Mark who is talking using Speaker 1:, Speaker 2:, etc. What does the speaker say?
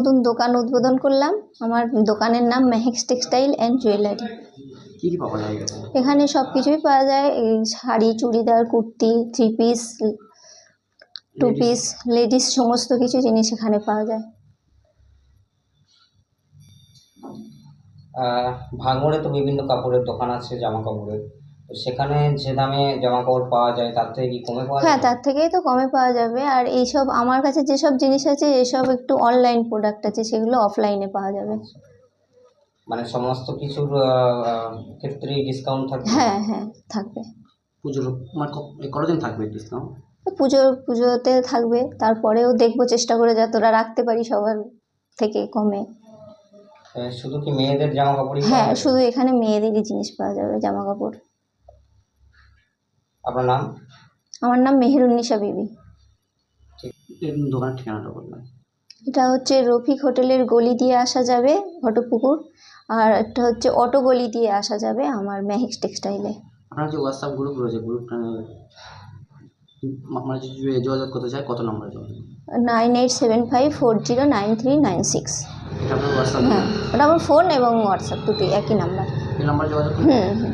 Speaker 1: নতুন দোকান উদ্বোধন করলাম। আমার দোকানের নাম মেহেক্স টেক্সটাইল অ্যান্ড জুয়েলারি।
Speaker 2: এখানে?
Speaker 1: সব কিছুই পাওয়া যায়। এই sari churidar kurti three piece two piece ladies সমস্ত কিছু জিনিস এখানে পাওয়া যায়।
Speaker 3: ভাঙড়ে তো বিভিন্ন কাপড়ের দোকান আছে জামা কাপড়ের তো সেখানে যে দামে জামা কাপড় পাওয়া যায় তার থেকে কি কমে পাওয়া
Speaker 1: হ্যাঁ তার থেকেই তো কমে পাওয়া যাবে। আর এইসব আমার কাছে যেসব জিনিস আছে এসব একটু অনলাইন প্রোডাক্ট আছে সেগুলো অফলাইনে পাওয়া যাবে।
Speaker 3: মানে সমস্ত কিছুর আহ, ডিসকাউন্ট থাকে
Speaker 1: হ্যাঁ হ্যাঁ থাকবে।
Speaker 2: পুজোর মানে কতদিন থাকবে ডিসকাউন্ট
Speaker 1: পুজো পুজোতে থাকবে। তারপরেও দেখব চেষ্টা করে যতটা রাখতে পারি সবার থেকে কমে।
Speaker 3: শুধু কি মেয়েদের জামা কাপড়ই পাওয়া
Speaker 1: হ্যাঁ? শুধু এখানে মেয়েদেরই জিনিস পাওয়া যাবে জামা কাপড়
Speaker 3: আপনার নাম?
Speaker 1: আমার নাম মেহেরুন্নিসা বিবি।
Speaker 2: দোকানের ঠিকানাটা বলবেন?
Speaker 1: এটা হচ্ছে রফিক হোটেলের গলি দিয়ে আসা যাবে ঘটপুকুর আর একটা হচ্ছে অটো গলি দিয়ে আসা যাবে আমার মেহেক্স টেক্সটাইলে।
Speaker 2: আপনার যে হোয়াটসঅ্যাপ গ্রুপ রয়েছে গ্রুপটা মানে যদি যোগাযোগ করতে চায় কত নম্বরে যোগাযোগ
Speaker 1: nine eight seven five four zero nine three nine six. হ্যাঁ ওটা আমার ফোন এবং হোয়াটসঅ্যাপ দুটোই একই নাম্বার।
Speaker 2: এই নাম্বারে যোগাযোগ
Speaker 1: হুম হুম।